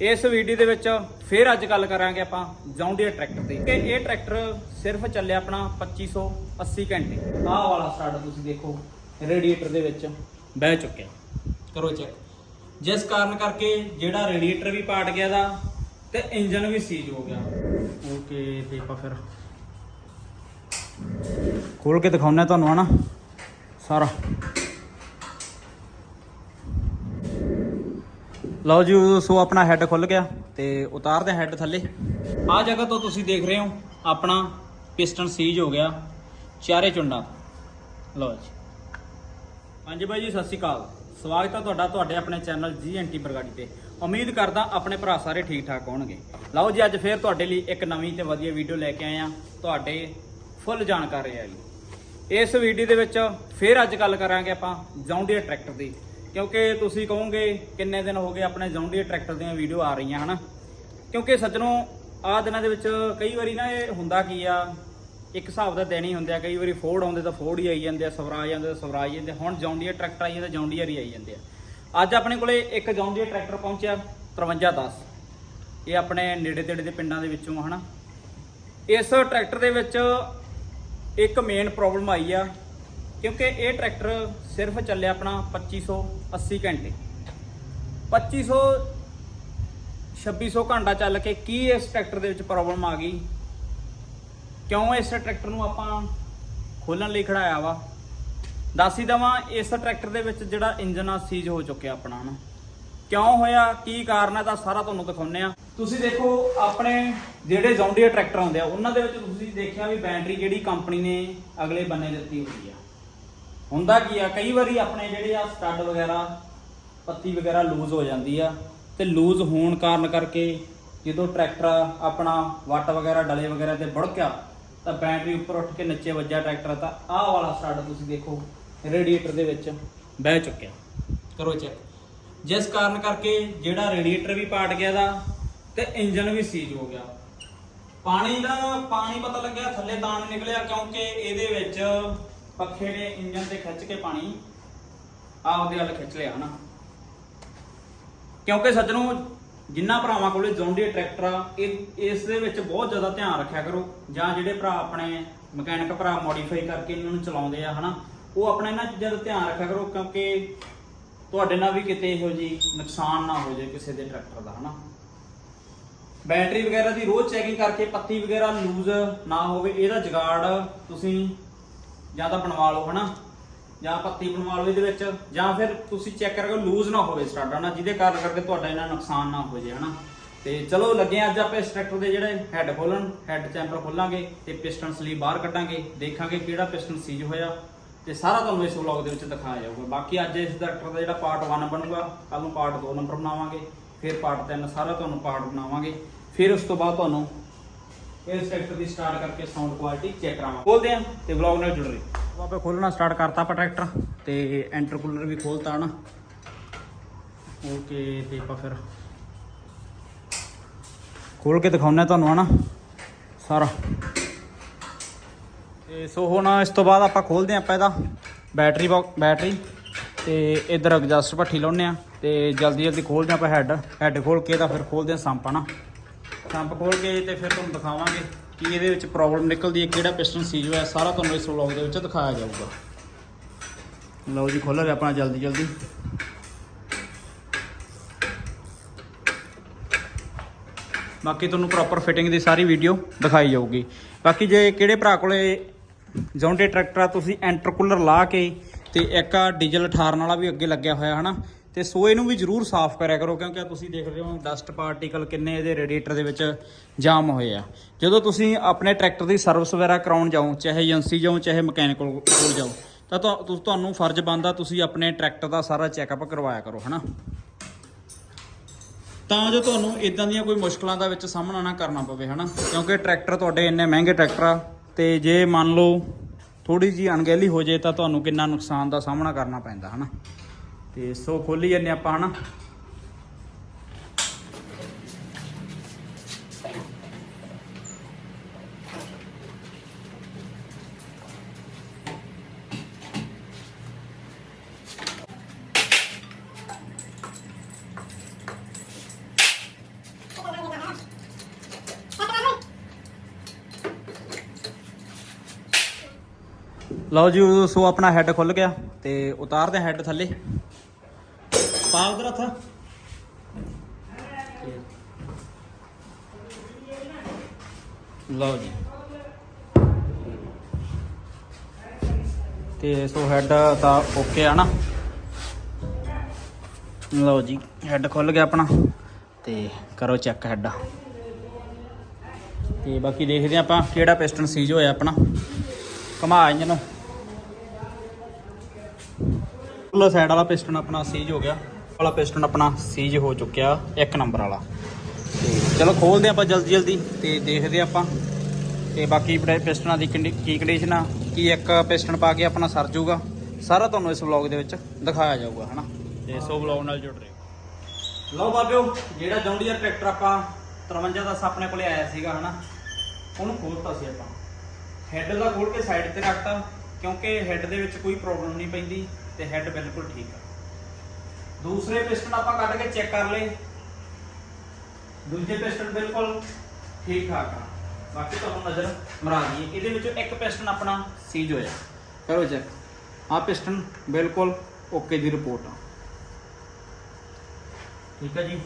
ਇਸ ਵੀਡੀਓ ਦੇ ਵਿੱਚ ਫੇਰ ਅੱਜ ਗੱਲ ਕਰਾਂਗੇ ਆਪਾਂ ਜੌਂਡੀਅਰ ਟਰੈਕਟਰ ਦੀ। ਕਿ ਇਹ ਟਰੈਕਟਰ ਸਿਰਫ ਚੱਲਿਆ ਆਪਣਾ 2580 ਘੰਟੇ। ਆਹ ਵਾਲਾ ਸਟਾਰਟ ਤੁਸੀਂ ਦੇਖੋ ਰੇਡੀਏਟਰ ਦੇ ਵਿੱਚ ਬਹਿ ਚੁੱਕਿਆ। ਕਰੋ ਚੈੱਕ ਜਿਸ ਕਾਰਨ ਕਰਕੇ ਜਿਹੜਾ ਰੇਡੀਏਟਰ ਵੀ ਪਾਟ ਗਿਆ ਦਾ ਤੇ ਇੰਜਨ ਵੀ ਸੀਜ ਹੋ ਗਿਆ। ਓਕੇ, ਤੇ ਆਪਾਂ ਫਿਰ ਖੋਲ ਕੇ ਦਿਖਾਉਣਾ ਤੁਹਾਨੂੰ ਹਨਾ, ਸਾਰਾ। ਲਓ ਜੀ ਸੋ ਆਪਣਾ ਹੈੱਡ ਖੁੱਲ ਗਿਆ ਤੇ ਉਤਾਰਦੇ ਹੈੱਡ ਥੱਲੇ। ਆਹ ਜਗ੍ਹਾ ਤੋਂ ਤੁਸੀਂ ਦੇਖ ਰਹੇ ਹੋ, ਆਪਣਾ ਪਿਸਟਨ ਸੀਜ ਹੋ ਗਿਆ, ਚਾਰੇ ਚੁੰਡਾ। ਲਓ ਜੀ। ਹਾਂਜੀ ਬਾਈ ਜੀ, ਸਤਿ ਸ਼੍ਰੀ ਅਕਾਲ। ਸਵਾਗਤ ਹੈ ਤੁਹਾਡਾ, ਤੁਹਾਡੇ ਆਪਣੇ ਚੈਨਲ ਜੀਐਨਟੀ ਬਰਗਾੜੀ ਤੇ। ਉਮੀਦ ਕਰਦਾ ਆਪਣੇ ਭਰਾ ਸਾਰੇ ਠੀਕ ਠਾਕ ਹੋਣਗੇ। ਲਓ ਜੀ, ਅੱਜ ਫੇਰ ਤੁਹਾਡੇ ਲਈ ਇੱਕ ਨਵੀਂ ਤੇ ਵਧੀਆ ਵੀਡੀਓ ਲੈ ਕੇ ਆਏ ਆ ਤੁਹਾਡੇ ਫੁੱਲ ਜਾਣਕਾਰੀ ਆ ਜੀ ਇਸ ਵੀਡੀਓ ਦੇ ਵਿੱਚ ਫੇਰ ਅੱਜ ਗੱਲ ਕਰਾਂਗੇ ਆਪਾਂ ਜੌਂਡੀਅਰ ਟਰੈਕਟਰ ਦੀ। ਕਿਉਂਕਿ ਤੁਸੀਂ ਕਹੋਗੇ ਕਿੰਨੇ ਦਿਨ ਹੋ ਗਏ ਆਪਣੇ ਜੌਂਡੀਅਰ ਟਰੈਕਟਰ ਦੀਆਂ ਵੀਡੀਓ ਆ ਰਹੀਆਂ, ਹਨਾ? ਕਿਉਂਕਿ ਸੱਜਣੋ ਆਹ ਦਿਨਾਂ ਦੇ ਵਿੱਚ ਕਈ ਵਾਰੀ ਨਾ ਇਹ ਹੁੰਦਾ ਕੀ ਆ, ਇੱਕ ਹਿਸਾਬ ਦਾ ਦਿਨ ਹੀ ਹੁੰਦੇ ਆ, ਕਈ ਵਾਰੀ ਫੋਰਡ ਆਉਂਦੇ ਤਾਂ ਫੋਰਡ ਹੀ ਆਈ ਜਾਂਦੇ ਆ, ਸਵਰਾਜ ਆਉਂਦੇ ਤਾਂ ਸਵਰਾਜ ਜਾਂਦੇ ਹੁਣ ਜੌਂਡੀਅਰ ਟਰੈਕਟਰ ਆਈ ਜਾਂਦਾ ਜੌਂਡੀਅਰ ਹੀ ਆਈ ਜਾਂਦੇ ਆ। ਅੱਜ ਆਪਣੇ ਕੋਲੇ ਇੱਕ ਜੌਂਡੀਅਰ ਟਰੈਕਟਰ ਪਹੁੰਚਿਆ 5310 ਇਹ ਆਪਣੇ ਨੇੜੇ ਤੇੜੇ ਦੇ ਪਿੰਡਾਂ ਦੇ ਵਿੱਚੋਂ ਆ ਹਨਾ? ਇਸ ਟਰੈਕਟਰ ਦੇ ਵਿੱਚ ਇੱਕ ਮੇਨ ਪ੍ਰੋਬਲਮ ਆਈ ਆ ਕਿਉਂਕਿ ਇਹ ਟਰੈਕਟਰ ਸਿਰਫ ਚੱਲਿਆ ਆਪਣਾ 2580 ਘੰਟੇ। 2500 2600 ਘੰਟਾ ਚੱਲ ਕੇ ਕੀ ਇਸ ਟਰੈਕਟਰ ਦੇ ਵਿੱਚ ਪ੍ਰੋਬਲਮ ਆ ਗਈ? ਕਿਉਂ ਇਸ ਟਰੈਕਟਰ ਨੂੰ ਆਪਾਂ ਖੋਲਣ ਲਈ ਖੜਾਇਆ ਵਾ? ਦੱਸ ਹੀ ਦਵਾਂ, ਇਸ ਟਰੈਕਟਰ ਦੇ ਵਿੱਚ ਜਿਹੜਾ ਇੰਜਨ ਆ, ਸੀਜ ਹੋ ਚੁੱਕਿਆ ਆਪਣਾ ਨਾ ਕਿਉਂ ਹੋਇਆ? ਕੀ ਕਾਰਨ ਹੈ ਤਾਂ ਸਾਰਾ ਤੁਹਾਨੂੰ ਦਿਖਾਉਂਦੇ ਆ ਤੁਸੀਂ ਦੇਖੋ, ਆਪਣੇ ਜਿਹੜੇ ਜ਼ੌਂਡੀਅਰ ਟਰੈਕਟਰ ਆਉਂਦੇ ਆ, ਉਹਨਾਂ ਦੇ ਵਿੱਚ ਤੁਸੀਂ ਦੇਖਿਆ ਵੀ ਬੈਟਰੀ ਜਿਹੜੀ ਕੰਪਨੀ ਨੇ ਅਗਲੇ ਬੰਨੇ ਦਿੱਤੀ ਹੋਈ ਆ। ਹੁੰਦਾ ਕੀ ਆ? ਕਈ ਵਾਰੀ ਆਪਣੇ ਜਿਹੜੇ ਆ ਸਟੱਡ ਵਗੈਰਾ, ਪੱਤੀ ਵਗੈਰਾ ਲੂਜ਼ ਹੋ ਜਾਂਦੀ ਆ ਤੇ ਲੂਜ਼ ਹੋਣ ਕਾਰਨ ਕਰਕੇ ਜਦੋਂ ਟਰੈਕਟਰ ਆਪਣਾ ਵੱਟ ਵਗੈਰਾ, ਡਲੇ ਵਗੈਰਾ ਤੇ ਵੜਕਿਆ ਤਾਂ ਬੈਟਰੀ ਉੱਪਰ ਉੱਠ ਕੇ ਨੱਚੇ ਵੱਜਿਆ ਟਰੈਕਟਰ ਤਾਂ ਆਹ ਵਾਲਾ ਸਟੱਡ ਤੁਸੀਂ ਦੇਖੋ ਰੇਡੀਏਟਰ ਦੇ ਵਿੱਚ ਬਹਿ ਚੁੱਕਿਆ। ਕਰੋ ਚੈੱਕ ਜਿਸ ਕਾਰਨ ਕਰਕੇ ਜਿਹੜਾ ਰੇਡੀਏਟਰ ਵੀ ਪਾਟ ਗਿਆ ਦਾ ਤੇ ਇੰਜਨ ਵੀ ਸੀਜ ਹੋ ਗਿਆ। ਪਾਣੀ ਦਾ, ਪਾਣੀ ਪਤਾ ਲੱਗਿਆ ਥੱਲੇ ਤਾਂ ਨਿਕਲਿਆ ਕਿਉਂਕਿ ਇਹਦੇ ਵਿੱਚ ਪੱਖੇ ਨੇ ਇੰਜਨ ਤੇ ਖਿੱਚ ਕੇ ਪਾਣੀ ਆਪਦੇ ਵੱਲ ਖਿੱਚ ਲਿਆ, ਹਨਾ? ਕਿਉਂਕਿ ਸੱਜਣੋ, ਜਿੰਨਾ ਭਰਾਵਾਂ ਕੋਲੇ ਜੌਂਡੀਅਰ ਟਰੈਕਟਰ ਆ, ਇਹ, ਇਸ ਦੇ ਵਿੱਚ ਬਹੁਤ ਜ਼ਿਆਦਾ ਧਿਆਨ ਰੱਖਿਆ ਕਰੋ। ਜਾਂ ਜਿਹੜੇ ਭਰਾ ਆਪਣੇ ਮਕੈਨਿਕ ਭਰਾ ਮੋਡੀਫਾਈ ਕਰਕੇ ਇਹਨਾਂ ਨੂੰ ਚਲਾਉਂਦੇ ਆ, ਹਨਾ? ਉਹ ਆਪਣੇ ਇਹਨਾਂ ਚੀਜ਼ਾਂ ਦਾ ਧਿਆਨ ਰੱਖਿਆ ਕਰੋ, ਕਿਉਂਕਿ ਤੁਹਾਡੇ ਨਾਲ ਵੀ ਕਿਤੇ ਇਹੋ ਜੀ ਨੁਕਸਾਨ ਨਾ ਹੋ ਜਾਏ ਕਿਸੇ ਦੇ ਟਰੈਕਟਰ ਦਾ, ਹਨਾ? ਬੈਟਰੀ ਵਗੈਰਾ ਦੀ ਰੋਜ਼ ਚੈਕਿੰਗ ਕਰਕੇ ਪੱਤੀ ਵਗੈਰਾ ਲੂਜ਼ ਨਾ ਹੋਵੇ, ਇਹਦਾ ਜਗਾੜ ਤੁਸੀਂ ਜਾਂ ਤਾਂ ਬਣਵਾ ਲਓ, ਹਨਾ? ਜਾਂ ਪੱਤੀ ਬਣਵਾ ਲਓ ਇਹਦੇ ਵਿੱਚ, ਜਾਂ ਫਿਰ ਤੁਸੀਂ ਚੈੱਕ ਕਰੋ ਲੂਜ਼ ਨਾ ਹੋਵੇ ਸਟਾਰਟ ਹਨਾ ਜਿਹਦੇ ਕਾਰਨ ਕਰਕੇ ਤੁਹਾਡਾ ਇਹਨਾਂ ਨੁਕਸਾਨ ਨਾ ਹੋ ਜੇ, ਹਨਾ? ਤੇ ਚਲੋ, ਲੱਗੇ ਹਾਂ ਅੱਜ ਆਪਾਂ ਇਸ ਟਰੈਕਟਰ ਦੇ ਜਿਹੜੇ ਹੈੱਡ ਖੋਲਣ ਹੈੱਡ ਚੈਂਬਰ ਖੋਲਾਂਗੇ ਤੇ ਪਿਸਟਨ ਸਲੀਵ ਬਾਹਰ ਕੱਢਾਂਗੇ, ਦੇਖਾਂਗੇ ਕਿਹੜਾ ਪਿਸਟਨ ਸੀਜ ਹੋਇਆ ਤੇ ਸਾਰਾ ਤੁਹਾਨੂੰ ਇਸ ਵਲੌਗ ਦੇ ਵਿੱਚ ਦਿਖਾਇਆ ਜਾਊਗਾ। ਬਾਕੀ ਅੱਜ ਇਸ ਟਰੈਕਟਰ ਦਾ ਜਿਹੜਾ ਪਾਰਟ 1 ਬਣੂਗਾ ਕੱਲ ਨੂੰ ਪਾਰਟ 2 ਨੰਬਰ ਬਣਾਵਾਂਗੇ, ਫਿਰ ਪਾਰਟ 3 ਸਾਰਾ ਤੁਹਾਨੂੰ ਪਾਰਟ ਬਣਾਵਾਂਗੇ, ਫਿਰ ਉਸ ਤੋਂ ਬਾਅਦ ਤੁਹਾਨੂੰ ਇਸ ਟਰੈਕਟਰ ਦੀ ਸਟਾਰਟ ਕਰਕੇ ਸਾਊਂਡ ਕੁਆਲਿਟੀ ਚੈੱਕ ਕਰਾਵਾਂਗੇ। ਖੋਲਦੇ ਆਂ ਤੇ ਵਲੌਗ ਨਾਲ ਜੁੜ ਰਹੀ ਆਪੇ ਖੋਲਣਾ ਸਟਾਰਟ ਕਰਤਾ ਆਪਾਂ ਟਰੈਕਟਰ ਤੇ ਇੰਟਰਕੂਲਰ ਵੀ ਖੋਲਤਾ ਨਾ ਓਕੇ ਤੇ ਆਪਾਂ ਫਿਰ ਖੋਲ ਕੇ ਦਿਖਾਉਣਾ ਤੁਹਾਨੂੰ ਹਨਾ, ਸਾਰਾ। ਤੇ ਸੋ ਹੁਣ ਇਸ ਤੋਂ ਬਾਅਦ ਆਪਾਂ ਖੋਲਦੇ ਆਂ ਆਪਾਂ ਇਹਦਾ ਬੈਟਰੀ ਬਾਕ ਬੈਟਰੀ ਤੇ ਇਧਰ ਐਗਜ਼ਾਸਟ ਭੱਠੀ ਲਾਉਨੇ ਆ ਤੇ ਜਲਦੀ ਜਲਦੀ ਖੋਲਦੇ ਆਂ ਆਪਾਂ ਹੈੱਡ ਹੈੱਡ ਖੋਲ ਕੇ ਤਾਂ ਫਿਰ ਖੋਲਦੇ ਆਂ ਸੰਪ ਹਨਾ। ਸੰਪ ਖੋਲ ਕੇ ਤੇ ਫਿਰ ਤੁਹਾਨੂੰ ਦਿਖਾਵਾਂਗੇ ਕਿ ਇਹਦੇ ਵਿੱਚ ਪ੍ਰੋਬਲਮ ਨਿਕਲਦੀ ਹੈ, ਕਿਹੜਾ ਪਿਸਟਨ ਸੀਜ ਹੋਇਆ, ਸਾਰਾ ਤੁਹਾਨੂੰ ਇਸ ਵਲੌਗ ਦੇ ਵਿੱਚ ਦਿਖਾਇਆ ਜਾਊਗਾ। ਲਓ ਜੀ, ਖੋਲ੍ਹ ਰਿਹਾ ਆਪਣਾ ਜਲਦੀ ਜਲਦੀ। ਬਾਕੀ ਤੁਹਾਨੂੰ ਪ੍ਰੋਪਰ ਫਿਟਿੰਗ ਦੀ ਸਾਰੀ ਵੀਡੀਓ ਦਿਖਾਈ ਜਾਊਗੀ। ਬਾਕੀ ਜੇ ਕਿਹੜੇ ਭਰਾ ਕੋਲੇ ਜੌਂਡੇ ਟਰੈਕਟਰ ਆ, ਤੁਸੀਂ ਐਂਟਰਕੂਲਰ ਲਾ ਕੇ ਤੇ ਇੱਕ ਡੀਜ਼ਲ 18 ਵਾਲਾ ਵੀ ਅੱਗੇ ਲੱਗਿਆ ਹੋਇਆ, ਹਨਾ? ਤੇ ਸੋ ਇਹਨੂੰ ਵੀ ਜ਼ਰੂਰ ਸਾਫ਼ ਕਰਿਆ ਕਰੋ, ਕਿਉਂਕਿ ਤੁਸੀਂ ਦੇਖ ਰਹੇ ਹੋ ਡਸਟ ਪਾਰਟੀਕਲ ਕਿੰਨੇ ਇਹਦੇ ਰੇਡੀਏਟਰ ਦੇ ਵਿੱਚ ਜਾਮ ਹੋਏ ਆ। ਜਦੋਂ ਤੁਸੀਂ ਆਪਣੇ ਟਰੈਕਟਰ ਦੀ ਸਰਵਿਸ ਵਗੈਰਾ ਕਰਾਉਣ ਜਾਓ, ਚਾਹੇ ਏਜੰਸੀ ਜਾਓ, ਚਾਹੇ ਮਕੈਨਿਕਲ ਕੋਲ ਜਾਓ, ਤਾਂ ਤੁਹਾ- ਤੁਹਾਨੂੰ ਫਰਜ਼ ਬਣਦਾ ਤੁਸੀਂ ਆਪਣੇ ਟਰੈਕਟਰ ਦਾ ਸਾਰਾ ਚੈੱਕਅਪ ਕਰਵਾਇਆ ਕਰੋ, ਹਨਾ? ਤਾਂ ਜੋ ਤੁਹਾਨੂੰ ਇਦਾਂ ਦੀਆਂ ਕੋਈ ਮੁਸ਼ਕਲਾਂ ਦਾ ਵਿੱਚ ਸਾਹਮਣਾ ਨਾ ਕਰਨਾ ਪਵੇ, ਹਨਾ? ਕਿਉਂਕਿ ਟਰੈਕਟਰ ਤੁਹਾਡੇ ਇੰਨੇ ਮਹਿੰਗੇ ਟਰੈਕਟਰ ਆ, ਤੇ ਜੇ ਮੰਨ ਲਓ ਥੋੜੀ ਜੀ ਅਣਗਹਿਲੀ ਹੋ ਜੇ ਤਾਂ ਤੁਹਾਨੂੰ ਕਿੰਨਾ ਨੁਕਸਾਨ ਦਾ ਸਾਹਮਣਾ ਕਰਨਾ ਪੈਂਦਾ, ਹਨਾ? ਤੇ ਸੋ ਖੋਲੀ ਜੰਨੇ ਆਪਾਂ, ਹਨਾ? ਲਓ ਜੀ ਸੋ ਆਪਣਾ ਹੈੱਡ ਖੁੱਲ ਗਿਆ ਤੇ ਉਤਾਰਦੇ ਹੈੱਡ ਥੱਲੇ। ਪਾ ਉਧਰ ਹੱਥ। ਲਓ ਜੀ। ਤੇ ਸੋ ਹੈੱਡ ਤਾਂ ਓਕੇ ਆ ਨਾ। ਲਓ ਜੀ ਹੈੱਡ ਖੁੱਲ ਗਿਆ ਆਪਣਾ। ਤੇ ਕਰੋ ਚੈੱਕ ਹੈੱਡ ਤੇ ਬਾਕੀ ਦੇਖਦੇ ਹਾਂ ਆਪਾਂ ਕਿਹੜਾ ਪਿਸਟਨ ਸੀਜ ਹੋਇਆ ਆਪਣਾ। ਘਮਾ ਇੰਜਨ ਨੂੰ। ਸਾਈਡ ਵਾਲਾ ਪਿਸਟਨ ਆਪਣਾ ਸੀਜ ਹੋ ਗਿਆ। ਵਾਲਾ ਪਿਸਟਨ ਆਪਣਾ ਸੀਜ ਹੋ ਚੁੱਕਿਆ ਇੱਕ ਨੰਬਰ ਵਾਲਾ। ਤੇ ਚਲੋ ਖੋਲਦੇ ਆਪਾਂ ਜਲਦੀ ਜਲਦੀ ਤੇ ਦੇਖਦੇ ਆਪਾਂ। ਤੇ ਬਾਕੀ ਬੜੇ ਪਿਸਟਨਾਂ ਦੀ ਕੀ ਕੰਡੀਸ਼ਨ ਆ ਕੀ ਇੱਕ ਪਿਸਟਨ ਪਾ ਕੇ ਆਪਣਾ ਸਰ ਜਾਊਗਾ। ਸਾਰਾ ਤੁਹਾਨੂੰ ਇਸ ਵਲੌਗ ਦੇ ਵਿੱਚ ਦਿਖਾਇਆ ਜਾਊਗਾ ਹਨਾ? ਤੇ ਸੋ ਵਲੌਗ ਨਾਲ ਜੁੜ ਰਹੋ ਲਓ ਬਾਬਿਓ ਜਿਹੜਾ ਜੌਂਡੀਅਰ ਟਰੈਕਟਰ ਆਪਾਂ 53 ਦਾ ਆਪਣੇ ਕੋਲੇ ਆਇਆ ਸੀਗਾ ਹਨਾ? ਉਹਨੂੰ ਖੋਲਤਾ ਸੀ ਆਪਾਂ। ਹੈੱਡ ਦਾ ਖੋਲ ਕੇ ਸਾਈਡ ਤੇ ਰੱਖਤਾ ਕਿਉਂਕਿ ਹੈੱਡ ਦੇ ਵਿੱਚ ਕੋਈ ਪ੍ਰੋਬਲਮ ਨਹੀਂ ਪੈਂਦੀ ਤੇ ਹੈੱਡ ਬਿਲਕੁਲ ਠੀਕ ਆ। ਦੂਸਰੇ ਪਿਸਟਨ ਆਪਾਂ ਕੱਢ ਕੇ ਚੈੱਕ ਕਰ ਲਏ। ਦੂਜੇ ਪਿਸਟਨ ਬਿਲਕੁਲ ਠੀਕ ਠਾਕ ਆ। ਬਾਕੀ ਤੁਹਾਨੂੰ ਨਜ਼ਰ ਮਰਾ ਦਈਏ। ਇਹਦੇ ਵਿੱਚੋਂ ਇੱਕ ਪਿਸਟਨ ਆਪਣਾ ਸੀਜ ਹੋਇਆ। ਕਰੋ ਚੈੱਕ ਆਹ ਪਿਸਟਨ ਬਿਲਕੁਲ ਓਕੇ ਦੀ ਰਿਪੋਰਟ ਆ। ਠੀਕ ਹੈ ਜੀ।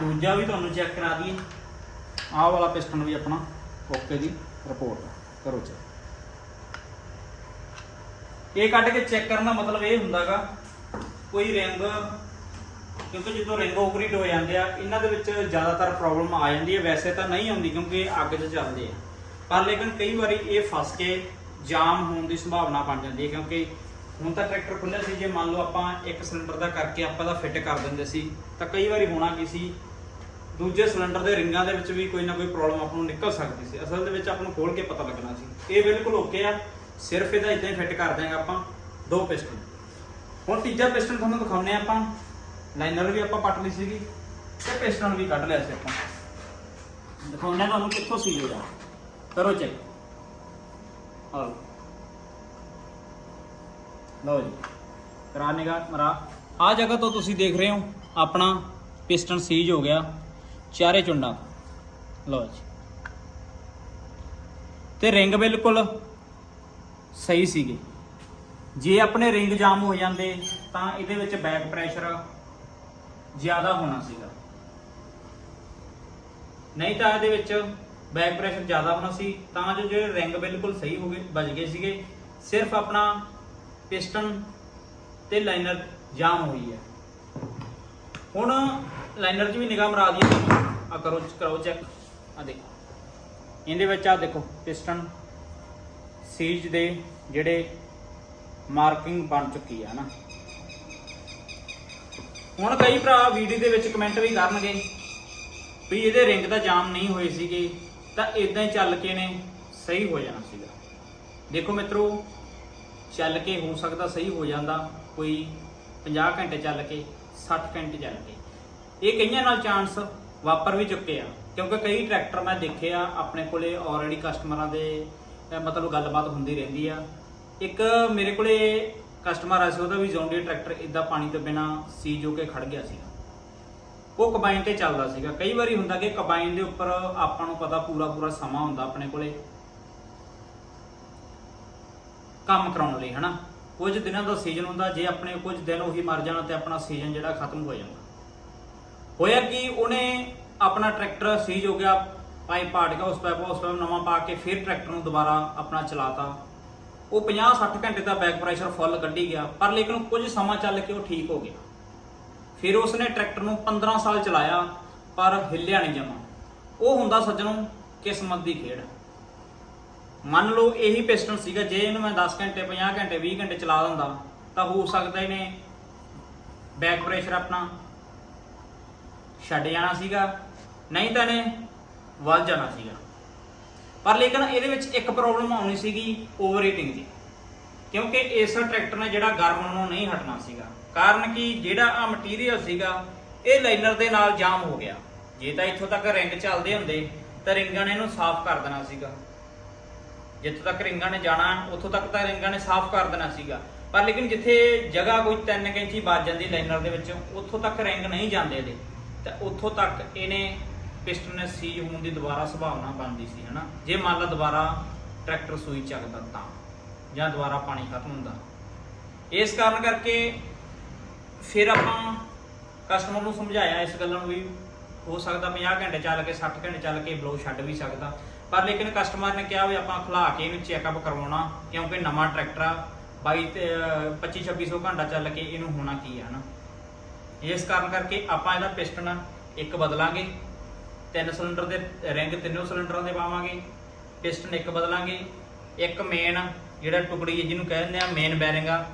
ਦੂਜਾ ਵੀ ਤੁਹਾਨੂੰ ਚੈੱਕ ਕਰਾ ਦਈਏ। ਆਹ ਵਾਲਾ ਪਿਸਟਨ ਵੀ ਆਪਣਾ ਓਕੇ ਦੀ ਰਿਪੋਰਟ ਆ। ਕਰੋ ਚੈੱਕ ਇਹ ਕੱਢ ਕੇ ਚੈੱਕ ਕਰਨ ਦਾ ਮਤਲਬ ਇਹ ਹੁੰਦਾਗਾ, ਕੋਈ ਰਿੰਗ ਕਿਉਂਕਿ ਜਦੋਂ ਰਿੰਗ ਓਵਰਹੀਟ ਹੋ ਜਾਂਦੇ ਆ, ਇਹਨਾਂ ਦੇ ਵਿੱਚ ਜ਼ਿਆਦਾਤਰ ਪ੍ਰੋਬਲਮ ਆ ਜਾਂਦੀ ਹੈ। ਵੈਸੇ ਤਾਂ ਨਹੀਂ ਆਉਂਦੀ ਕਿਉਂਕਿ ਇਹ ਅੱਗ 'ਚ ਚੱਲਦੇ ਆ। ਪਰ ਲੇਕਿਨ ਕਈ ਵਾਰੀ ਇਹ ਫਸ ਕੇ ਜਾਮ ਹੋਣ ਦੀ ਸੰਭਾਵਨਾ ਬਣ ਜਾਂਦੀ ਹੈ ਕਿਉਂਕਿ ਹੁਣ ਤਾਂ ਟਰੈਕਟਰ ਖੁੱਲਿਆ ਸੀ। ਜੇ ਮੰਨ ਲਓ ਆਪਾਂ ਇੱਕ ਸਿਲੰਡਰ ਦਾ ਕਰਕੇ ਆਪਾਂ ਦਾ ਫਿੱਟ ਕਰ ਦਿੰਦੇ ਸੀ, ਤਾਂ ਕਈ ਵਾਰੀ ਹੋਣਾ ਕੀ ਸੀ? ਦੂਜੇ ਸਿਲੰਡਰ ਦੇ ਰਿੰਗਾਂ ਦੇ ਵਿੱਚ ਵੀ ਕੋਈ ਨਾ ਕੋਈ ਪ੍ਰੋਬਲਮ ਆਪਾਂ ਨੂੰ ਨਿਕਲ ਸਕਦੀ ਸੀ। ਅਸਲ ਦੇ ਵਿੱਚ ਆਪਾਂ ਨੂੰ ਖੋਲ ਕੇ ਪਤਾ ਲੱਗਣਾ ਸੀ। ਇਹ ਬਿਲਕੁਲ ਓਕੇ ਆ। ਸਿਰਫ ਇਹਦਾ ਇਦਾਂ ਹੀ ਫਿੱਟ ਕਰ ਦਿਆਂਗੇ ਆਪਾਂ ਦੋ ਪਿਸਟਨ ਹੁਣ ਤੀਜਾ ਪਿਸਟਨ ਤੁਹਾਨੂੰ ਦਿਖਾਉਨੇ ਆ ਆਪਾਂ। ਲਾਈਨਰ ਵੀ ਆਪਾਂ ਪੱਟ ਲਈ ਸੀਗੀ ਤੇ ਪਿਸਟਨ ਵੀ ਕੱਢ ਲਿਆ ਸੀ ਆਪਾਂ। ਦਿਖਾਉਨੇ ਆ ਤੁਹਾਨੂੰ ਕਿੱਥੋਂ ਸੀ ਹੋਇਆ ਕਰੋ ਚੈੱਕ ਆਹ ਲਓ ਜੀ। ਕਰਾ ਨਿਗਾ ਮਰਾ ਆ ਜਗ੍ਹਾ ਤੋਂ ਤੁਸੀਂ ਦੇਖ ਰਹੇ ਹੋ, ਆਪਣਾ ਪਿਸਟਨ ਸੀਜ ਹੋ ਗਿਆ, ਚਾਰੇ ਚੁੰਡਾਂ। ਲਓ ਜੀ। ਤੇ ਰਿੰਗ ਬਿਲਕੁਲ ਸਹੀ ਸੀਗੇ। ਜੇ ਆਪਣੇ ਰਿੰਗ ਜਾਮ ਹੋ ਜਾਂਦੇ, ਤਾਂ ਇਹਦੇ ਵਿੱਚ ਬੈਕ ਪ੍ਰੈਸ਼ਰ ਜ਼ਿਆਦਾ ਹੋਣਾ ਸੀਗਾ। ਨਹੀਂ ਤਾਂ ਇਹਦੇ ਵਿੱਚ ਬੈਕ ਪ੍ਰੈਸ਼ਰ ਜ਼ਿਆਦਾ ਹੋਣਾ ਸੀ, ਤਾਂ ਜੋ ਜਿਹੜੇ ਰਿੰਗ ਬਿਲਕੁਲ ਸਹੀ ਹੋ ਗਏ, ਵੱਜ ਗਏ ਸੀਗੇ। ਸਿਰਫ ਆਪਣਾ ਪਿਸਟਨ ਤੇ ਲਾਈਨਰ ਜਾਮ ਹੋਈ ਹੈ। ਹੁਣ ਲਾਈਨਰ 'ਚ ਵੀ ਨਿਗਾਹ ਮਰਾ ਦਈਏ ਤੁਹਾਨੂੰ। ਆ ਕਰੋ ਕਰੋ ਚੈੱਕ ਆ ਦੇਖੋ। ਇਹਦੇ ਵਿੱਚ ਆ ਦੇਖੋ ਪਿਸਟਨ ਸੀਜ ਦੇ ਜਿਹੜੇ ਮਾਰਕਿੰਗ ਬਣ ਚੁੱਕੀ ਆ ਨਾ ਹੁਣ ਕਈ ਭਰਾ ਵੀਡੀਓ ਦੇ ਵਿੱਚ ਕਮੈਂਟ ਵੀ ਕਰਨਗੇ ਵੀ ਇਹਦੇ ਰਿੰਗ ਦਾ ਜਾਮ ਨਹੀਂ ਹੋਏ ਸੀਗੇ, ਤਾਂ ਇਦਾਂ ਹੀ ਚੱਲ ਕੇ ਨੇ ਸਹੀ ਹੋ ਜਾਣਾ ਸੀਗਾ। ਦੇਖੋ ਮਿੱਤਰੋ, ਚੱਲ ਕੇ ਹੋ ਸਕਦਾ ਸਹੀ ਹੋ ਜਾਂਦਾ, ਕੋਈ 50 ਘੰਟੇ ਚੱਲ ਕੇ 60 ਘੰਟੇ ਚੱਲ ਕੇ। ਇਹ ਕਈਆਂ ਨਾਲ ਚਾਂਸ ਵਾਪਰ ਵੀ ਚੁੱਕੇ ਆ, ਕਿਉਂਕਿ ਕਈ ਟਰੈਕਟਰ ਮੈਂ ਦੇਖੇ ਆ ਆਪਣੇ ਕੋਲੇ ਆਲਰੇਡੀ ਕਸਟਮਰਾਂ ਦੇ, ਮਤਲਬ ਗੱਲਬਾਤ ਹੁੰਦੀ ਰਹਿੰਦੀ ਆ। ਇੱਕ ਮੇਰੇ ਕੋਲੇ ਕਸਟਮਰ ਆਇਆ ਸੀ, ਉਹਦਾ ਵੀ ਜ਼ੌਂਡੀ ਟਰੈਕਟਰ ਇਦਾਂ ਪਾਣੀ ਤੋਂ ਬਿਨਾ ਸੀਜ ਹੋ ਕੇ ਖੜ ਗਿਆ ਸੀਗਾ। ਉਹ ਕੰਬਾਈਨ ਤੇ ਚੱਲਦਾ ਸੀਗਾ। ਕਈ ਵਾਰੀ ਹੁੰਦਾ ਕਿ ਕੰਬਾਈਨ ਦੇ ਉੱਪਰ ਆਪਾਂ ਨੂੰ ਪਤਾ ਪੂਰਾ ਪੂਰਾ ਸਮਾਂ ਹੁੰਦਾ ਆਪਣੇ ਕੋਲੇ। ਕੰਮ ਕਰਾਉਣ ਲਈ, ਹਨਾ? ਕੁਝ ਦਿਨਾਂ ਦਾ ਸੀਜ਼ਨ ਹੁੰਦਾ, ਜੇ ਆਪਣੇ ਕੁਝ ਦਿਨ ਉਹੀ ਮਰ ਜਾਣਾ ਤੇ ਆਪਣਾ ਸੀਜ਼ਨ ਜਿਹੜਾ ਖਤਮ ਹੋ ਜਾਂਦਾ। ਹੋਇਆ ਕਿ, ਉਹਨੇ ਆਪਣਾ ਟਰੈਕਟਰ ਸੀਜ ਹੋ ਗਿਆ ਪਾਈਪ ਪਾੜ ਗਿਆ ਉਸ ਪਾਈਪ ਉਸ ਪਾਈਪ ਨਵਾਂ ਪਾ ਕੇ ਫਿਰ ਟਰੈਕਟਰ ਨੂੰ ਦੁਬਾਰਾ ਆਪਣਾ ਚਲਾਤਾ। ਉਹ 50 60 ਘੰਟੇ ਦਾ ਬੈਕ ਪ੍ਰੈਸ਼ਰ ਫੁੱਲ ਕੱਢੀ ਗਿਆ, ਪਰ ਲੇਕਿਨ ਕੁਝ ਸਮਾਂ ਚੱਲ ਕੇ ਉਹ ਠੀਕ ਹੋ ਗਿਆ। ਫਿਰ ਉਸਨੇ ਟਰੈਕਟਰ ਨੂੰ 15 ਸਾਲ ਚਲਾਇਆ, ਪਰ ਹਿੱਲਿਆ ਨਹੀਂ ਜਮਾ। ਉਹ ਹੁੰਦਾ ਸੱਜਣੋਂ ਕਿਸਮਤ ਦੀ ਖੇਡ। ਮੰਨ ਲਓ ਇਹੀ ਪਿਸਟਨ ਸੀਗਾ, ਜੇ ਇਹਨੂੰ ਮੈਂ 10 ਘੰਟੇ 50 ਘੰਟੇ 20 ਘੰਟੇ ਚਲਾ ਦਿੰਦਾ, ਤਾਂ ਹੋ ਸਕਦਾ ਇਹਨੇ ਬੈਕ ਪ੍ਰੈਸ਼ਰ ਆਪਣਾ ਛੱਡ ਜਾਣਾ ਸੀਗਾ, ਨਹੀਂ ਤਾਂ ਇਹਨੇ ਵੱਧ ਜਾਣਾ ਸੀਗਾ। ਪਰ ਲੇਕਿਨ ਇਹਦੇ ਵਿੱਚ ਇੱਕ ਪ੍ਰੋਬਲਮ ਆਉਣੀ ਸੀਗੀ ਓਵਰ ਹੀਟਿੰਗ ਦੀ। ਕਿਉਂਕਿ ਇਸ ਟਰੈਕਟਰ ਨੇ ਜਿਹੜਾ ਗਰਮ ਨੂੰ ਨਹੀਂ ਹਟਣਾ ਸੀਗਾ। ਕਾਰਨ ਕਿ? ਜਿਹੜਾ ਆ ਮਟੀਰੀਅਲ ਸੀਗਾ, ਇਹ ਲਾਈਨਰ ਦੇ ਨਾਲ ਜਾਮ ਹੋ ਗਿਆ। ਜੇ ਤਾਂ ਇੱਥੋਂ ਤੱਕ ਰਿੰਗ ਚੱਲਦੇ ਹੁੰਦੇ, ਤਾਂ ਰਿੰਗਾਂ ਨੇ ਇਹਨੂੰ ਸਾਫ਼ ਕਰ ਦੇਣਾ ਸੀਗਾ। ਜਿੱਥੋਂ ਤੱਕ ਰਿੰਗਾਂ ਨੇ ਜਾਣਾ, ਉੱਥੋਂ ਤੱਕ ਤਾਂ ਰਿੰਗਾਂ ਨੇ ਸਾਫ਼ ਕਰ ਦੇਣਾ ਸੀਗਾ। ਪਰ ਲੇਕਿਨ ਜਿੱਥੇ ਜਗ੍ਹਾ ਕੋਈ 3 ਇੰਚੀ ਵੱਜ ਜਾਂਦੀ ਲਾਈਨਰ ਦੇ ਵਿੱਚ, ਉੱਥੋਂ ਤੱਕ ਰਿੰਗ ਨਹੀਂ ਜਾਂਦੇ ਇਹਦੇ। ਤਾਂ ਉੱਥੋਂ ਤੱਕ ਇਹਨੇ ਪਿਸਟਨ ਨੇ ਸੀਜ ਹੋਣ ਦੀ ਦੁਬਾਰਾ ਸੰਭਾਵਨਾ ਬਣਦੀ ਸੀ, ਹਨਾ? ਜੇ ਮੰਨ ਲਾ ਦੁਬਾਰਾ ਟਰੈਕਟਰ ਸੂਈ ਚੱਕਦਾ ਤਾਂ, ਜਾਂ ਦੁਬਾਰਾ ਪਾਣੀ ਖਤਮ ਹੁੰਦਾ। ਇਸ ਕਾਰਨ ਕਰਕੇ ਫਿਰ ਆਪਾਂ ਕਸਟਮਰ ਨੂੰ ਸਮਝਾਇਆ ਇਸ ਗੱਲਾਂ ਨੂੰ ਵੀ ਹੋ ਸਕਦਾ 50 ਘੰਟੇ ਚੱਲ ਕੇ 60 ਘੰਟੇ ਚੱਲ ਕੇ ਬਲੋ ਛੱਡ ਵੀ ਸਕਦਾ। ਪਰ ਲੇਕਿਨ ਕਸਟਮਰ ਨੇ ਕਿਹਾ ਵੀ ਆਪਾਂ ਖਲਾ ਕੇ ਇਹਨੂੰ ਚੈੱਕਅਪ ਕਰਵਾਉਣਾ, ਕਿਉਂਕਿ ਨਵਾਂ ਟਰੈਕਟਰ ਆ 22 ਤੇ 25 2600 ਘੰਟਾ ਚੱਲ ਕੇ ਇਹਨੂੰ ਹੋਣਾ ਕੀ ਹੈ ਨਾ ਇਸ ਕਾਰਨ ਕਰਕੇ ਆਪਾਂ ਇਹਦਾ ਪਿਸਟਨ ਇੱਕ ਬਦਲਾਂਗੇ। ਤਿੰਨ ਸਿਲੰਡਰ ਦੇ ਰਿੰਗ ਤਿੰਨੋਂ ਸਿਲੰਡਰਾਂ ਦੇ ਪਾਵਾਂਗੇ ਪਿਸਟਨ ਇੱਕ ਬਦਲਾਂਗੇ ਇੱਕ ਮੇਨ ਜਿਹੜਾ ਟੁਕੜੀ ਹੈ ਜਿਹਨੂੰ ਕਹਿੰਦੇ ਆ ਮੇਨ ਬੈਰਿੰਗ ਆ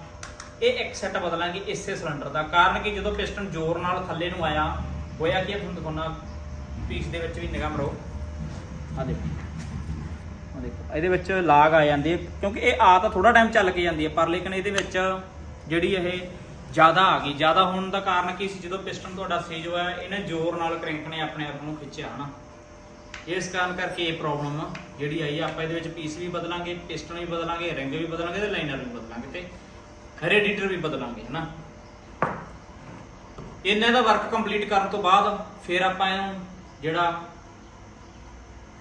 ਇਹ ਇੱਕ ਸੈੱਟ ਬਦਲਾਂਗੇ ਇਸੇ ਸਿਲੰਡਰ ਦਾ। ਕਾਰਨ ਕਿ? ਜਦੋਂ ਪਿਸਟਨ ਜ਼ੋਰ ਨਾਲ ਥੱਲੇ ਨੂੰ ਆਇਆ ਹੋਇਆ ਕੀ ਆ, ਤੁਹਾਨੂੰ ਦਿਖਾਉਣਾ ਪੀਸ ਦੇ ਵਿੱਚ ਵੀ ਨਿਗਾਹ ਮਰੋ। ਆ ਦੇਖੋ। ਆ ਦੇਖੋ। ਇਹਦੇ ਵਿੱਚ ਲਾਗ ਆ ਜਾਂਦੀ ਹੈ ਕਿਉਂਕਿ ਇਹ ਆ ਤਾਂ ਥੋੜਾ ਟਾਈਮ ਚੱਲ ਕੇ ਜਾਂਦੀ ਹੈ ਪਰ ਲੇਕਿਨ ਇਹਦੇ ਵਿੱਚ ਜਿਹੜੀ ਇਹ ਜ਼ਿਆਦਾ ਆ ਗਈ। ਜ਼ਿਆਦਾ ਹੋਣ ਦਾ ਕਾਰਨ ਕੀ ਸੀ? ਜਦੋਂ ਪਿਸਟਨ ਤੁਹਾਡਾ ਸੇਜ ਹੋਇਆ ਇਹਨੇ ਜ਼ੋਰ ਨਾਲ ਕ੍ਰੈਂਕ ਨੇ ਆਪਣੇ ਆਪ ਨੂੰ ਖਿੱਚਿਆ ਹਨਾ? ਇਸ ਕਾਰਨ ਕਰਕੇ ਇਹ ਪ੍ਰੋਬਲਮ ਜਿਹੜੀ ਆਈ ਆ, ਆਪਾਂ ਇਹਦੇ ਵਿੱਚ ਪੀਸ ਵੀ ਬਦਲਾਂਗੇ ਪਿਸਟਨ ਵੀ ਬਦਲਾਂਗੇ ਰਿੰਗ ਵੀ ਬਦਲਾਂਗੇ ਤੇ ਲਾਈਨਰ ਵੀ ਬਦਲਾਂਗੇ ਤੇ ਐਡੀਟਰ ਵੀ ਬਦਲਾਂਗੇ ਹਨਾ? ਇਹਨਾਂ ਦਾ ਵਰਕ ਕੰਪਲੀਟ ਕਰਨ ਤੋਂ ਬਾਅਦ ਫਿਰ ਆਪਾਂ ਇਹਨੂੰ ਜਿਹੜਾ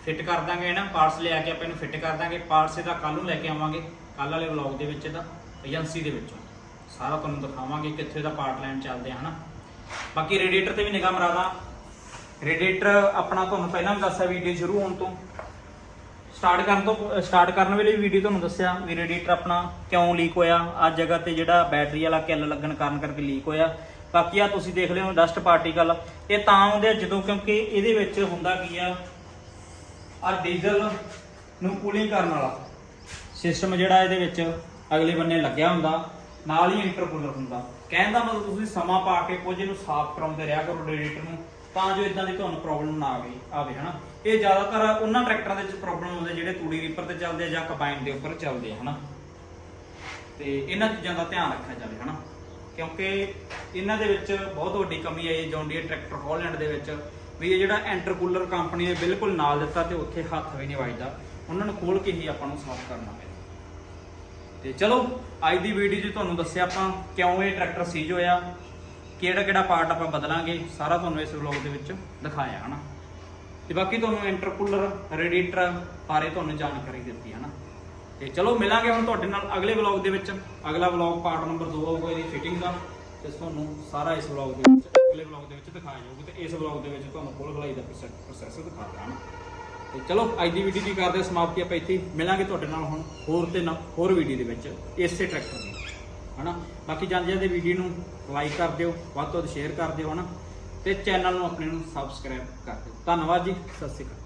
ਫਿੱਟ ਕਰ ਦਾਂਗੇ ਇਹਨਾਂ ਪਾਰਟਸ ਲਿਆ ਕੇ ਆਪਾਂ ਇਹਨੂੰ ਫਿੱਟ ਕਰ ਦਾਂਗੇ। ਪਾਰਟਸ ਇਹਦਾ ਕੱਲ ਨੂੰ ਲੈ ਕੇ ਆਵਾਂਗੇ ਕੱਲ ਵਾਲੇ ਵਲੌਗ ਦੇ ਵਿੱਚ ਇਹਦਾ ਏਜੰਸੀ ਦੇ ਵਿੱਚੋਂ। ਸਾਰਾ ਤੁਹਾਨੂੰ ਦਿਖਾਵਾਂਗੇ ਕਿੱਥੇ ਦਾ ਪਾਰਟ ਲਾਈਨ ਚੱਲਦੇ ਆ, ਹਨਾ? ਬਾਕੀ ਰੇਡੀਏਟਰ ਤੇ ਵੀ ਨਿਗਾਹ ਮਰਾਦਾ ਰੇਡੀਏਟਰ ਆਪਣਾ ਤੁਹਾਨੂੰ ਪਹਿਲਾਂ ਵੀ ਦੱਸਿਆ ਵੀਡੀਓ ਸ਼ੁਰੂ ਹੋਣ ਤੋਂ। ਸਟਾਰਟ ਕਰਨ ਤੋਂ ਸਟਾਰਟ ਕਰਨ ਵੇਲੇ ਵੀਡੀਓ ਤੁਹਾਨੂੰ ਦੱਸਿਆ ਵੀ ਰੇਡੀਏਟਰ ਆਪਣਾ ਕਿਉਂ ਲੀਕ ਹੋਇਆ। ਆ ਜਗ੍ਹਾ ਤੇ ਜਿਹੜਾ ਬੈਟਰੀ ਵਾਲਾ ਕਿੱਲ ਲੱਗਣ ਕਾਰਨ ਕਰਕੇ ਲੀਕ ਹੋਇਆ। ਬਾਕੀ ਆ ਤੁਸੀਂ ਦੇਖ ਲਿਓ ਡਸਟ ਪਾਰਟੀਕਲ ਇਹ ਤਾਂ ਆਉਂਦੇ ਆ ਜਦੋਂ ਕਿਉਂਕਿ ਇਹਦੇ ਵਿੱਚ ਹੁੰਦਾ ਕੀ ਆ ਆ ਡੀਜ਼ਲ ਨੂੰ ਕੂਲਿੰਗ ਕਰਨ ਵਾਲਾ। ਸਿਸਟਮ ਜਿਹੜਾ ਇਹਦੇ ਵਿੱਚ ਅਗਲੇ ਬੰਨੇ ਲੱਗਿਆ ਹੁੰਦਾ। ਨਾਲ ਹੀ ਇੰਟਰਕੂਲਰ ਹੁੰਦਾ ਕਹਿਣ ਦਾ ਮਤਲਬ ਤੁਸੀਂ ਸਮਾਂ ਪਾ ਕੇ ਕੁਝ ਇਹਨੂੰ ਸਾਫ਼ ਕਰਾਉਂਦੇ ਰਿਹਾ ਕਰੋ ਰੇਡੀਏਟਰ ਨੂੰ, ਤਾਂ ਜੋ ਇਦਾਂ ਦੀ ਤੁਹਾਨੂੰ ਪ੍ਰੋਬਲਮ ਨਾ ਆਵੇ ਆਵੇ, ਹਨਾ? ਇਹ ਜ਼ਿਆਦਾਤਰ ਉਹਨਾਂ ਟਰੈਕਟਰਾਂ ਦੇ ਵਿੱਚ ਪ੍ਰੋਬਲਮ ਆਉਂਦੇ ਜਿਹੜੇ ਤੂੜੀ ਰੀਪਰ ਤੇ ਚੱਲਦੇ ਆ ਜਾਂ ਕੰਬਾਈਨ ਦੇ ਉੱਪਰ ਚੱਲਦੇ ਆ, ਹਨਾ? ਤੇ ਇਹਨਾਂ ਚੀਜ਼ਾਂ ਦਾ ਧਿਆਨ ਰੱਖਿਆ ਜਾਵੇ, ਹਨਾ? ਕਿਉਂਕਿ ਇਹਨਾਂ ਦੇ ਵਿੱਚ ਬਹੁਤ ਵੱਡੀ ਕਮੀ ਆਈ ਜੌਨ ਡੀਅਰ ਟਰੈਕਟਰ ਹਾਲੈਂਡ ਦੇ ਵਿੱਚ, ਵੀ ਇਹ ਜਿਹੜਾ ਇੰਟਰਕੂਲਰ ਕੰਪਨੀ ਨੇ ਬਿਲਕੁਲ ਨਾਲ ਦਿੱਤਾ ਤੇ ਉੱਥੇ ਹੱਥ ਵੀ ਨਹੀਂ ਵੱਜਦਾ। ਉਹਨਾਂ ਨੂੰ ਖੋਲ ਕੇ ਹੀ ਆਪਾਂ ਨੂੰ ਸਾਫ਼ ਕਰਨਾ ਪੈਂਦਾ। ਤੇ ਚਲੋ, ਅੱਜ ਦੀ ਵੀਡੀਓ 'ਚ ਤੁਹਾਨੂੰ ਦੱਸਿਆ ਆਪਾਂ ਕਿਉਂ ਇਹ ਟਰੈਕਟਰ ਸੀਜ ਹੋਇਆ, ਕਿਹੜਾ ਕਿਹੜਾ ਪਾਰਟ ਆਪਾਂ ਬਦਲਾਂਗੇ, ਸਾਰਾ ਤੁਹਾਨੂੰ ਇਸ ਵਲੌਗ ਦੇ ਵਿੱਚ ਦਿਖਾਇਆ, ਹਨਾ? ਤੇ ਬਾਕੀ ਤੁਹਾਨੂੰ ਇੰਟਰਕੂਲਰ ਰੇਡੀਏਟਰ ਬਾਰੇ ਤੁਹਾਨੂੰ ਜਾਣਕਾਰੀ ਦਿੱਤੀ, ਹਨਾ? ਤੇ ਚਲੋ, ਮਿਲਾਂਗੇ ਹੁਣ ਤੁਹਾਡੇ ਨਾਲ ਅਗਲੇ ਵਲੌਗ ਦੇ ਵਿੱਚ। ਅਗਲਾ ਵਲੌਗ ਪਾਰਟ ਨੰਬਰ 2 ਹੋਊਗਾ ਇਹਦੀ ਫਿਟਿੰਗ ਦਾ, ਤੇ ਤੁਹਾਨੂੰ ਸਾਰਾ ਇਸ ਵਲੌਗ ਦੇ ਵਿੱਚ, ਅਗਲੇ ਵਲੌਗ ਦੇ ਵਿੱਚ ਦਿਖਾਇਆ ਜਾਊਗਾ, ਤੇ ਇਸ ਵਲੌਗ ਦੇ ਵਿੱਚ ਤੁਹਾਨੂੰ ਫੁੱਲ ਭਲਾਈ ਦਾ ਪ੍ਰੋਸੈਸ ਦਿਖਾ ਦਾਂਗਾ ਤੇ ਚਲੋ, ਅੱਜ ਦੀ ਵੀਡੀਓ ਦੀ ਕਰਦੇ ਹਾਂ ਸਮਾਪਤੀ ਆਪਾਂ ਇੱਥੇ ਹੀ। ਮਿਲਾਂਗੇ ਤੁਹਾਡੇ ਨਾਲ ਹੁਣ ਹੋਰ ਤੇ ਨਾ, ਹੋਰ ਵੀਡੀਓ ਦੇ ਵਿੱਚ, ਇਸੇ ਟਰੈਕਟਰ ਦੀ ਹਨਾ? ਬਾਕੀ ਜਾਂਦੇ ਜਾਂਦੇ ਵੀਡੀਓ ਨੂੰ ਲਾਈਕ ਕਰ ਦਿਓ, ਵੱਧ ਤੋਂ ਵੱਧ ਸ਼ੇਅਰ ਕਰ ਦਿਓ, ਹਨਾ? ਤੇ ਚੈਨਲ ਨੂੰ ਆਪਣੇ ਨੂੰ ਸਬਸਕ੍ਰਾਈਬ ਕਰ ਦਿਓ। ਧੰਨਵਾਦ ਜੀ, ਸਤਿ ਸ਼੍ਰੀ ਅਕਾਲ।